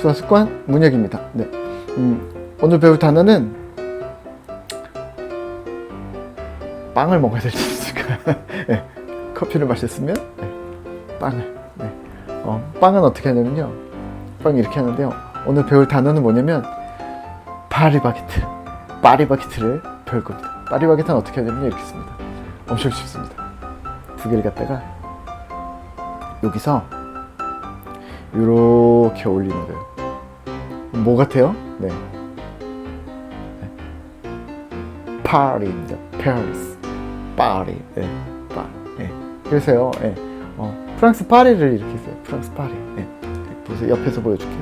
수학 습관 문혁입니다. 네. 음, 오늘 배울 단어는 빵을 먹어야 될수 있을까? 네. 커피를 마셨으면 네. 빵을. 네. 어, 빵은 어떻게 하냐면요. 빵 이렇게 하는데요. 오늘 배울 단어는 뭐냐면 파리바게트. 파리바게트를 배울 겁니다. 파리바게트는 어떻게 하냐면 이렇게 씁니다. 엄청 쉽습니다. 두 개를 갖다가 여기서 이렇게 올리는 거예요. 뭐 같아요? 네. 네. 파리입니다. 파리스. 파리. 네. 파. 네. 그래서요. 네. 어, 프랑스 파리를 이렇게 써요. 프랑스 파리. 네. 보세요. 옆에서 보여줄게요.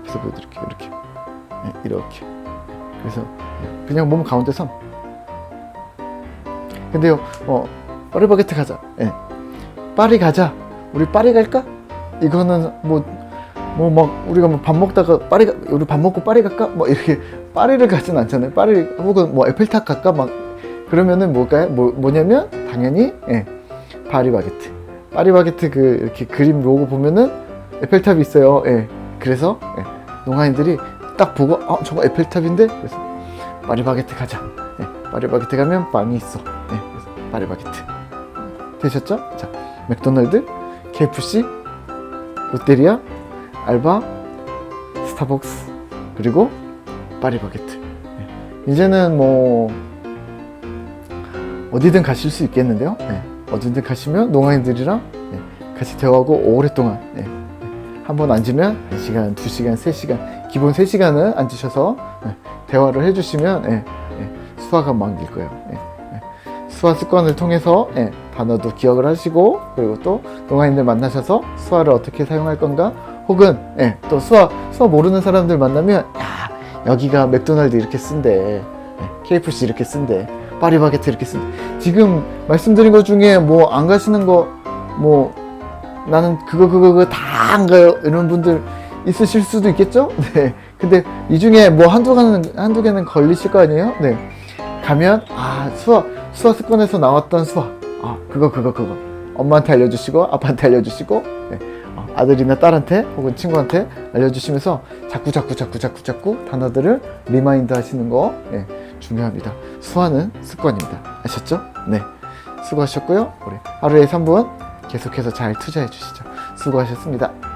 옆에서 보여드릴게요. 이렇게. 네. 이렇게. 그래서 네. 그냥 몸 가운데 선. 근데요. 어, 파리바게트 가자. 예. 파리 가자. 우리 파리 갈까? 이거는 뭐 뭐 막 우리가 뭐 밥 먹다가 파리 가, 우리 밥 먹고 파리 갈까? 뭐 이렇게 파리를 가진 않잖아요. 파리 혹은 뭐 에펠탑 갈까? 막 그러면은 뭘까요? 뭐 뭐냐면 당연히 예. 파리바게트. 파리바게트 그 이렇게 그림 로고 보면은 에펠탑이 있어요. 예. 그래서 예. 농아인들이 딱 보고 어 저거 에펠탑인데 그래서 파리바게트 가자. 예. 파리바게트 가면 빵이 있어. 예. 그래서 파리바게트. 되셨죠? 자, 맥도날드, KFC, 롯데리아, 알바, 스타벅스, 그리고 파리바게트. 네. 이제는 뭐 어디든 가실 수 있겠는데요. 네. 어디든 가시면 농아인들이랑 네. 같이 대화하고 오랫동안 네. 한번 앉으면 1시간, 2시간, 3시간 기본 3시간은 앉으셔서 네. 대화를 해주시면 네. 네. 수화가 막일 거예요. 네. 네. 수화 습관을 통해서 예, 단어도 기억을 하시고 그리고 또 동아인들 만나셔서 수화를 어떻게 사용할 건가 혹은 예, 또 수화 수화 모르는 사람들 만나면 야 여기가 맥도날드 이렇게 쓴대. 예, KFC 이렇게 쓴대. 파리바게트 이렇게 쓴대. 지금 말씀드린 것 중에 뭐 안 가시는 거 뭐 나는 그거 그거 그거 다 안 가요. 이런 분들 있으실 수도 있겠죠? 네. 근데 이 중에 뭐 한두 개는 한두 개는 걸리실 거 아니에요? 네. 가면 아 수학 수학 습관에서 나왔던 수학 아 그거 그거 그거. 엄마한테 알려주시고 아빠한테 알려주시고. 네. 어, 아들이나 딸한테 혹은 친구한테 알려주시면서 자꾸 자꾸 자꾸 자꾸 자꾸 단어들을 리마인드 하시는 거 네, 중요합니다. 수화는 습관입니다. 아셨죠? 네. 수고하셨고요. 우리 하루에 3분 계속해서 잘 투자해 주시죠. 수고하셨습니다